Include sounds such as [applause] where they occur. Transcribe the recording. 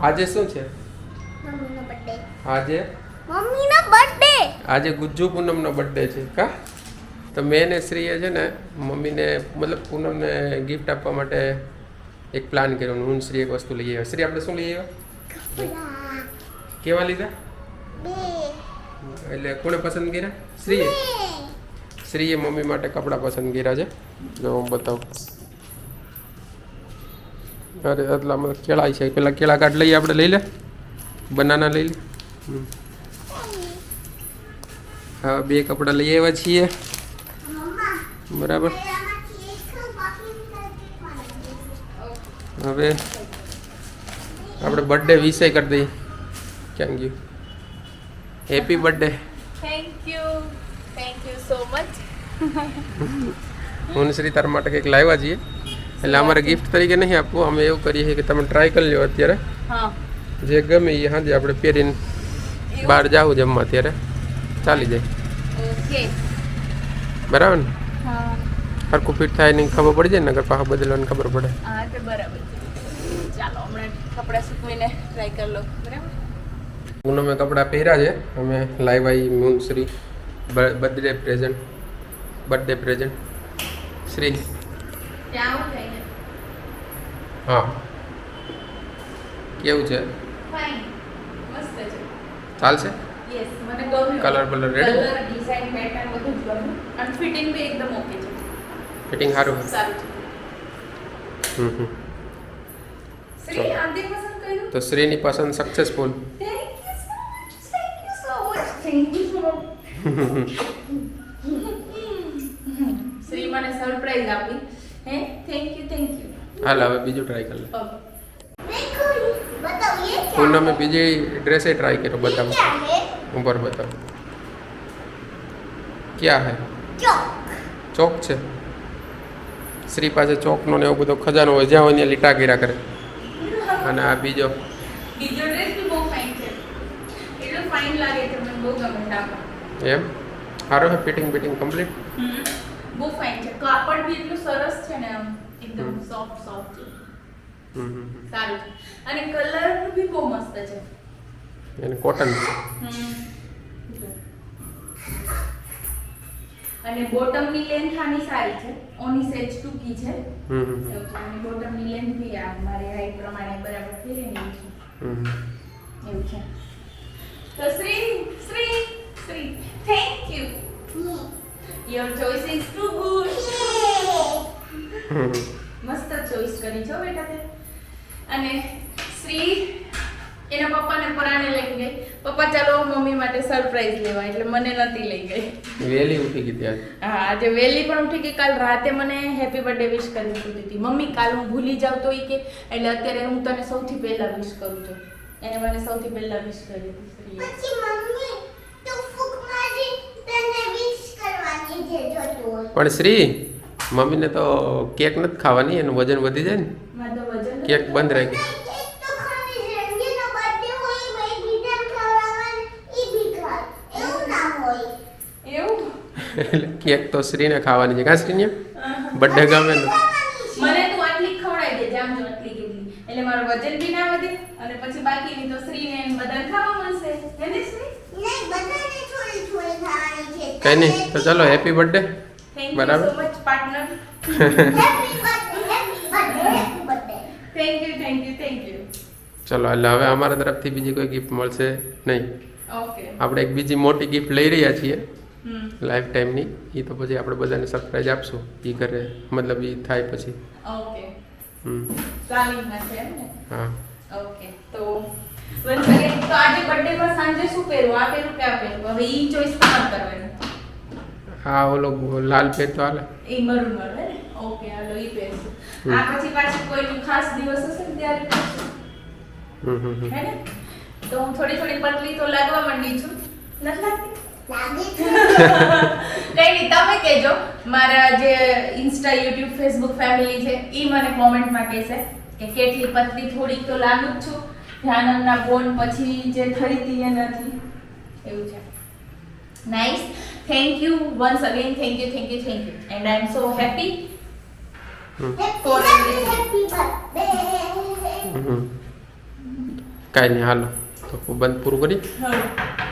આજે શું છે? મમ્મીનો બર્થડે આજે? મમ્મીનો બર્થડે આજે ગુજ્જુ પૂનમનો બર્થડે છે કા? તો મેં ને શ્રીએ છે ને મમ્મીને મતલબ પૂનમને ગિફ્ટ આપવા માટે એક પ્લાન કર્યો હું શ્રી એક વસ્તુ લઈ આવ્યા. શ્રી આપણે શું લઈ આવ્યા? કેવા લીધા? એટલે કોણે પસંદ કર્યા? શ્રીએ? શ્રીએ મમ્મી માટે કપડાં પસંદ કર્યા છે. જો હું બતાવું. અરે એટલામાં કેળા છે. પેલા કેળા કાઢ લઈએ આપણે લઈ લે. બનાના લઈ લે. હા બે કપડાં લઈ આવ્યા છીએ. બરાબર. હવે આપણે બર્થડે વિશે કરી દઈએ. ક્યાં ગયું? Happy birthday thank you thank you so much હું શ્રી તારા માટે કંઈક લાવ્યા છીએ. એટલે અમારે ગિફ્ટ તરીકે નહીં આપવું. અમે એવું કરીએ છીએ કે તમે ટ્રાય કરી લો અત્યારે. જે ગમે એ સાંજે આપણે પહેરીને બહાર જાવું જમવા ત્યારે ચાલી જાય. બરાબર ને? સરખું ફિટ થાય નહીં ખબર પડી જાય ને નગર પાછા બદલવાની ખબર પડે. ચાલો હમણાં કપડાં સૂકવીને ટ્રાય કરી લો બરાબર? પૂનમે કપડાં પહેર્યા છે. અમે લાવ્યા એ મુનશ્રી birthday present birthday present Shri. ત્યાં આવું હા. કેવું છે? ચાલશે? બલર? કલર ડિઝાઇન પેટર્ન બધું જ ગમ્યું. અને ફિટિંગ બી એકદમ ઓકે છે. ફિટિંગ સારું સારું છે. હમ હમ. તો શ્રીની પસંદ સક્સેસફુલ [laughs] [laughs] શ્રી મને સરપ્રાઈઝ આપી. હે? થેન્ક યુ થેન્ક યુ હાલ હવે બીજું ટ્રાય કરી લે. પૂનમે બીજી ડ્રેસે ટ્રાય કર્યો બતાવો ઉપર બતાવો. ક્યાં હે? ચોક. છે? શ્રી પાસે ચોકનો ને એવો બધો ખજાનો હોય જ્યાં હોય લીટા ગીરા કરે. અને આ બીજો. એમ? સારો હે ફિટિંગ ફિટિંગ કમ્પ્લીટ બહુ ફાઇન છે. કાપડ બી એટલું સરસ છે ને આમ. એકદમ સોફ્ટ સોફ્ટ છે. હમ હમ હમ. સારું છે. અને કલર બી બહુ મસ્ત છે. એને કોટન અને બોટમની લેન્થ આની સારી છે. ઓની સેજ ટૂંકી છે. અને બોટમની લેન્થ બી આ મારી હાઈટ પ્રમાણે બરાબર થઈ રહી છે. એવું છે. તો Shri Shri Shri. Thank you your choice is too good hmm hmm. મસ્ત ચોઈસ કરી છો બેટા તે? અને શ્રી એના પપ્પાને પરાણે લઈ ગઈ. પપ્પા ચાલો મમ્મી માટે સરપ્રાઈઝ લેવા. એટલે મને નથી લઈ ગઈ. વેલી ઉઠી ગઈ ત્યાં હા આજે વેલી પણ ઉઠી ગઈ. કાલ રાતે મને હેપી બર્થડે વિશ કરી દીધી હતી. મમ્મી કાલ હું ભૂલી જાવ તો એ કે એટલે અત્યારે હું તને સૌથી પહેલા વિશ કરું છું. એને મને સૌથી પહેલા વિશ કરી પછી મમ્મી તો ફૂક મારી તને વિશ કરવાની જે જોતું પણ શ્રી મમ્મીને તો કેક નથી ખાવાની એનું વજન વધી જાય ને. કેક બંધ રાખી. કેક તો ખાવી છે એનો બર્થડે હોય ભાઈ બીજા ખવડાવવાનું ઈ બી ખાય. એવું ના હોય. એવું? એટલે કેક તો શ્રીને ખાવાની છે. કાં શ્રીને? બર્થડે ગમે ને. મને તું આટલી ખવડાવી દે જામ જો આટલી કેટલી. એટલે મારું વજન બી ના વધે અને પછી બાકીની તો શ્રીને ને બધાને ખાવા મળશે. હે ને શ્રી? નહીં બધાને થોડી થોડી ખાવાની છે. કઈ નહીં તો ચલો હેપી બર્થડે બરાબર. ચલો એટલે હવે અમારા તરફથી બીજી કોઈ ગિફ્ટ મળશે નહીં. આપણે એક બીજી મોટી ગિફ્ટ લઈ રહ્યા છીએ લાઈફ ટાઈમની એ તો પછી આપણે બધાને સરપ્રાઈઝ આપશું. એ ઘરે મતલબ એ થાય પછી. Okay hmm. છે હા. ઓકે તો once તો આજે બર્થડે પર સાંજે શું પહેરવું? આ પહેરવું કે આ પહેરવું હવે ઈ ચોઈસ તમારે કરવાની? હા ઓલો લાલ પેર તો હાલે. એ મરૂન મળે ને? ઓકે હાલો ઈ પહેરશું આ પછી પાછું કોઈ કઈ ખાસ દિવસ હશે ને ત્યારે પહેરશું હમ હમ હમ. હે ને તો હું થોડી થોડી પતલી તો લાગવા માંડી છું. નથી લાગતી? [laughs] કઈ નહીં તમે કહેજો. મારા જે ઇન્સ્ટા યુટ્યુબ ફેસબુક ફેમિલી છે એ મને કોમેન્ટમાં કહેશે કે કેટલી પતલી થોડીક તો લાગુ જ છું. ધ્યાનમના બોન પછી જે થઈ હતી એ નથી. એવું છે. Nice thank you once again thank you thank you thank you and I am so happy hmm. Happy birthday happy birthday hmm કાંઈ નહીં હાલો. તો બંધ પૂરું કરી?